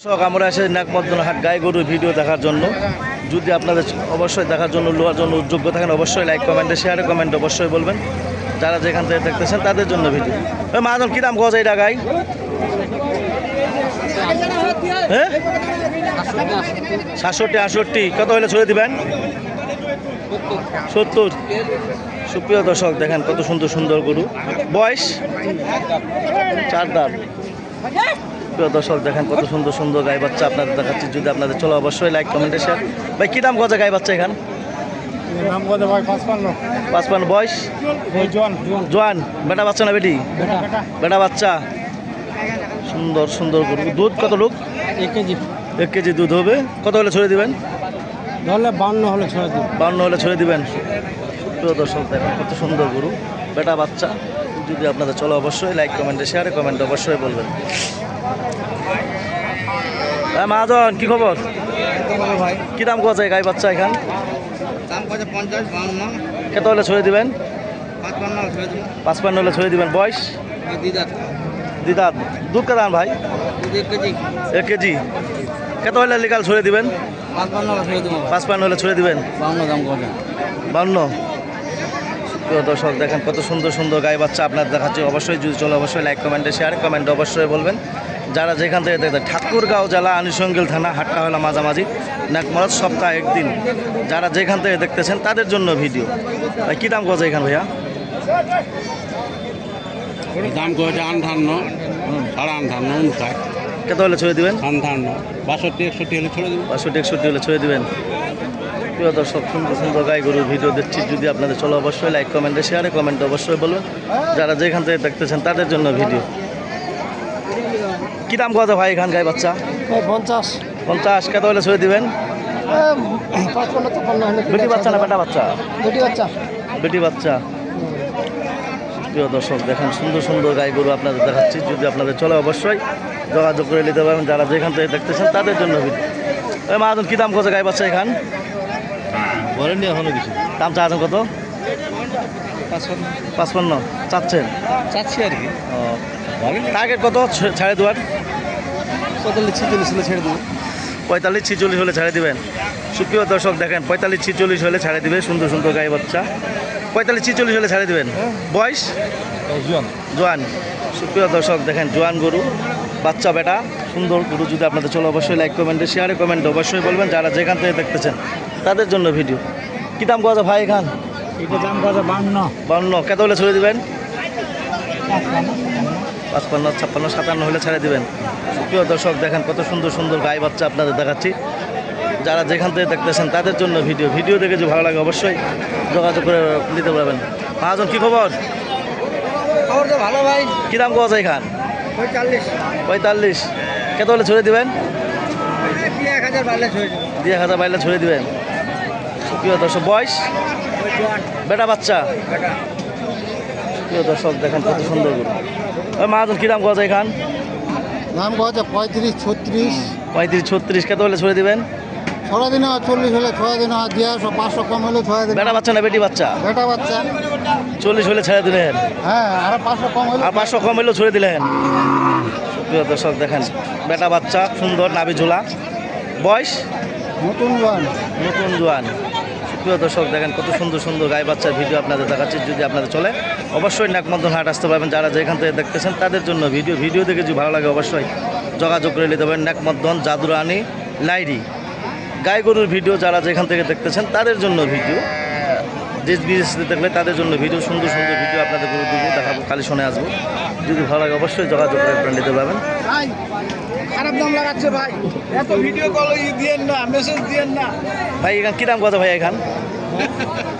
দর্শক আমরা এসে নাকমদ্দন হাট গায়ে গরুর ভিডিও দেখার জন্য। যদি আপনাদের অবশ্যই দেখার জন্য, লোয়ার জন্য যোগ্য থাকেন, অবশ্যই লাইক কমেন্টে শেয়ারে কমেন্ট অবশ্যই বলবেন। যারা যেখান থেকে দেখতেছেন, তাদের জন্য ভিডিও ওই মাহাজন, কী দাম গজ এইটা গাই? হ্যাঁ সাতষট্টি, আটষট্টি, কত হলে ছড়ে দিবেন? সত্তর। সুপ্রিয় দর্শক, দেখেন কত সুন্দর সুন্দর গরু। বয়স? চার দাঁত। প্রিয় দর্শক দেখেন কত সুন্দর সুন্দর গাই বাচ্চা আপনাদের দেখাচ্ছি। যদি আপনাদের চলো অবশ্যই লাইক কমেন্টে শেয়ার ভাই কী দাম গজা গাই বাচ্চা এখান? পাঁচপান্ন। পাঁচ পান বয়স জোয়ান। বেটা বাচ্চা না বেটি? বেটা বাচ্চা। সুন্দর সুন্দর দুধ কত লোক? এক কেজি। এক কেজি দুধ হবে। কত হলে ছড়ে দিবেন? ধরলে বান্ন হলে ছয় দিন বান্ন হলে ছড়ে দিবেন। প্রিয় দর্শক দেখেন কত সুন্দর গরু। বেটা বাচ্চা। যদি আপনাদের চলো অবশ্যই লাইক কমেন্টে শেয়ারে কমেন্ট অবশ্যই বলবেন। হ্যাঁ মহাজন কি খবর? ভাই কি দাম কোয়া যায় গাই বাচ্চা এখান? কত হলে ছড়ে দিবেন? পাঁচপান্ন পাঁচ পান্ন হলে ছড়ে দিবেন। বয়স? দিদার। দিদা দুধ কে দাম ভাই? এক কেজি। কত হলে লিগাল ছড়ে দিবেন? পাঁচপান্ন হলে ছড়ে দিবেন? বান্ন দাম বান্ন প্রিয় দর্শক দেখেন কত সুন্দর সুন্দর গায়ে বাচ্চা আপনার দেখাচ্ছে। অবশ্যই যদি চলো অবশ্যই লাইক কমেন্টে শেয়ার কমেন্ট অবশ্যই বলবেন। যারা যেখান থেকে দেখতে ঠাকুরগাঁও জেলা আনুষঙ্গিল থানা হাটটা হলো মাঝামাঝি নাকমরত সপ্তাহে একদিন। যারা যেখান থেকে দেখতেছেন তাদের জন্য ভিডিও ভাই কী দাম গজা এখান ভাইয়া? দাম কত আন্ঠান্ন সাড়ে আন্ঠান্ন উনষাট। কত হলে ছড়ে দিবেন? আন্ঠান্ন বাষট্টি একষট্টি হলে ছেড়ে দেবো বাষট্টি একষট্টি হলে ছড়ে দিবেন। প্রিয় দর্শক সুন্দর সুন্দর গাই গরুর ভিডিও দেখছি। যদি আপনাদের চলো অবশ্যই লাইক কমেন্টে শেয়ারে কমেন্ট অবশ্যই বলবেন যারা যেখান থেকে দেখতেছেন তাদের জন্য ভিডিও কী দাম কথা ভাই এখান গাই বাচ্চা পঞ্চাশ। পঞ্চাশ কত হলে ছড়ে দিবেন? বেটি বাচ্চা না বেটা বাচ্চা? বেটি বাচ্চা। বেটি বাচ্চা। প্রিয় দর্শক দেখেন সুন্দর সুন্দর গাই গরু আপনাদের দেখাচ্ছি। যদি আপনাদের চলে অবশ্যই যোগাযোগ করে নিতে পারেন যারা যেখান থেকে দেখতেছেন তাদের জন্য ভিডিও মাহাজন কী দাম কত গাই বাচ্চা এখান? বলেন এখনও কিছু। দাম চাচ্ছেন কত? পাঁচপান্ন। চাচ্ছেন? চাচ্ছি আর কি। টার্গেট কত? ছাড়ে দেওয়ার। পঁয়তাল্লিশ ছিচল্লিশ হলে ছেড়ে দেবো। পঁয়তাল্লিশ ছিচল্লিশ হলে ছাড়ে দিবেন। সুপ্রিয় দর্শক দেখেন পঁয়তাল্লিশ ছিচল্লিশ হলে ছাড়ে দিবে সুন্দর সুন্দর গাই বাচ্চা। পঁয়তাল্লিশ ছিচল্লিশ হলে ছাড়ে দিবেন। বয়স? জোয়ান। সুপ্রিয় দর্শক দেখেন জোয়ান গরু বাচ্চা বেটা সুন্দর গরু যদি আপনাদের চলো অবশ্যই লাইক কমেন্টে শেয়ারে কমেন্টে অবশ্যই বলবেন। যারা যেখান থেকে দেখতেছেন তাদের জন্য ভিডিও কী দাম কথা ভাই এখান? এটা দাম বান্ন। বান্ন। কত হলে ছড়ে দেবেন? পাঁচপান্ন ছাপ্পান্ন সাতান্ন হলে ছেড়ে দেবেন। সুপ্রিয় দর্শক দেখেন কত সুন্দর সুন্দর গায়ে বাচ্চা আপনাদের দেখাচ্ছি। যারা যেখান থেকে দেখতেছেন তাদের জন্য ভিডিও ভিডিও দেখে যদি ভালো লাগে অবশ্যই যোগাযোগ করে নিতে পারবেন। মহাজন কী খবর? খবর তো ভালো ভাই। কী দাম কোয়া যায় খান পঁয়তাল্লিশ। পঁয়তাল্লিশ। কত হলে ছড়ে দেবেন? দুই এক হাজার বাইলে ছড়ে দিবেন। সুপ্রিয় দর্শক বয়স? বেটা বাচ্চা? প্রিয় দর্শক দেখেন কত সুন্দর গরু। ওই মহাজন কী দাম কোয়া যায় খান দাম কত পঁয়ত্রিশ ছত্রিশ। পঁয়ত্রিশ ছত্রিশ কত হলে ছড়ে দিবেন? ছয় দিনে চল্লিশ হলে ছয় দিনে দিয়ে আসো পাঁচশো কম হলে ছয় দিন বেটা বাচ্চা না বেটি বাচ্চা? বেটা বাচ্চা। চল্লিশ হলে ছেড়ে দিলেন। হ্যাঁ আর পাঁচশো কম হলে আর পাঁচশো কম হলেও ছড়ে দিলেন। প্রিয় দর্শক দেখেন বেটা বাচ্চা সুন্দর নাবি ঝোলা বয়স? নতুন জোয়ান। নতুন জোয়ান। প্রিয় দর্শক, দেখেন কত সুন্দর সুন্দর গায়ে বাচ্চার ভিডিও আপনাদের দেখাচ্ছি, যদি আপনাদের চলে, অবশ্যই নাকমন্দন হাট আসতে পারবেন। যারা যেখান থেকে দেখতেছেন, তাদের জন্য ভিডিও ভিডিও দেখে যদি ভালো লাগে, অবশ্যই যোগাযোগ করে নিতে পারেন। নাকমন্দন জাদুরানি, লাইরি। গায়ে গরুর ভিডিও যারা যেখান থেকে দেখতেছেন, তাদের জন্য ভিডিও। দেশ বিদেশে দেখলে তাদের জন্য ভিডিও, সুন্দর সুন্দর ভিডিও আপনাদের গরু খালি শুনে আসব। যদি ভালো লাগে অবশ্যই যোগাযোগ করে আপনারা নিতে পারবেন ভাই খারাপ দাম লাগাচ্ছে ভাই। এত ভিডিও কল দিয়েন না মেসেজ দিয়েন না। ভাই এখান কী দাম কত ভাই এখান?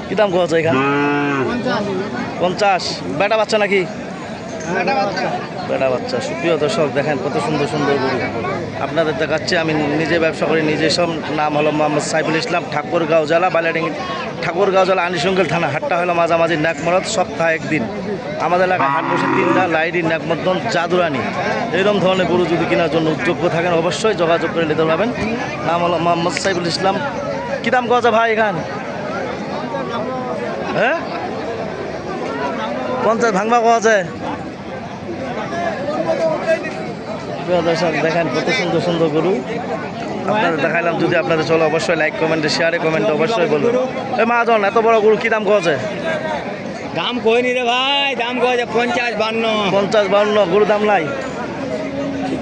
কী দাম কত এখান? পঞ্চাশ। বেটা বাচ্চা নাকি? বেটা বাচ্চা। সুপ্রিয় দর্শক দেখেন কত সুন্দর সুন্দর গরু। আপনাদের দেখাচ্ছি আমি নিজে ব্যবসা করি নিজে সব নাম হলো মোহাম্মদ সাইফুল ইসলাম ঠাকুরগাঁও জেলা বালিয়াডিঙ্গি ঠাকুরগাঁও জেলা আনিসঙ্গল থানা, হাটটা হলো মাঝামাঝি নাকমরত সপ্তাহে একদিন। আমাদের এলাকায় হাট বসে তিনটা লাইডি নাকমদ্দন জাদুরানি। এরকম ধরনের গরু যদি কেনার জন্য উদ্যোগ্য থাকেন, অবশ্যই যোগাযোগ করে নিতে পারবেন। নাম হলো মোহাম্মদ সাইফুল ইসলাম। কী দাম গজা ভাই এখান? হ্যাঁ? পঞ্চাশ ভাঙবা কওয়া যায় দেখেন কত সুন্দর সুন্দর গরু। আপনাদের দেখাইলাম যদি আপনাদের চলো অবশ্যই লাইক কমেন্টে শেয়ারে কমেন্টে অবশ্যই বলবেন। এই মাজন এত বড় গরু কি দাম কছে দাম কইনি রে ভাই দাম কয়েছে পঞ্চাশ বান্ন। পঞ্চাশ বান্ন গরু দাম নাই?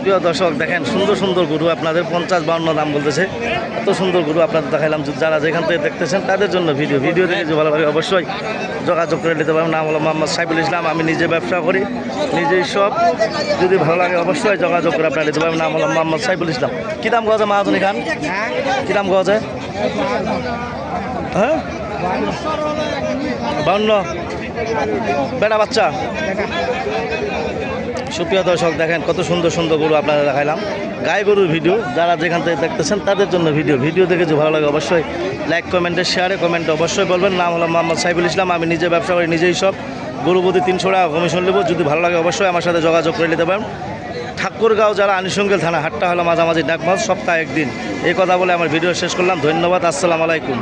প্রিয় দর্শক, দেখেন, সুন্দর সুন্দর গরু আপনাদের পঞ্চাশ বাউন্ন দাম বলতেছে। এত সুন্দর গরু আপনাদের দেখাইলাম যারা যেখান থেকে দেখতেছেন তাদের জন্য ভিডিও। ভিডিও দেখে যদি ভালো লাগে, অবশ্যই যোগাযোগ করে নিতে পারেন। নাম হলো মোহাম্মদ সাইফুল ইসলাম, আমি নিজে ব্যবসা করি, নিজেই সব। যদি ভালো লাগে, অবশ্যই যোগাযোগ করে আপনারা নিতে পারেন। নাম হলো মোহাম্মদ সাইফুল ইসলাম। কী দাম গজে মাহাজনী খান? কী দাম গজে হ্যাঁ? বাউন্ন। বেটা বাচ্চা? সুপ্রিয় দর্শক, দেখেন কত সুন্দর সুন্দর গরু আপনাদের দেখাইলাম। গাই গরুর ভিডিও, যারা যেখান থেকে দেখতেছেন, তাদের জন্য ভিডিও। ভিডিও দেখে যদি ভালো লাগে, অবশ্যই লাইক কমেন্টে শেয়ারে কমেন্টে অবশ্যই বলবেন। নাম হলো মোহাম্মদ সাইফুল ইসলাম, আমি নিজে ব্যবসা করি, নিজেই সব। গরু প্রতি তিনশো টাকা কমিশন নেব। যদি ভালো লাগে, অবশ্যই আমার সাথে যোগাযোগ করে নিতে পারেন। ঠাকুরগাঁও যারা আনিসঙ্গেল থানা, হাটটা হলো মাঝামাঝি ডাকমাস সপ্তাহে একদিন। এই কথা বলে আমার ভিডিও শেষ করলাম। ধন্যবাদ, আসসালামু আলাইকুম।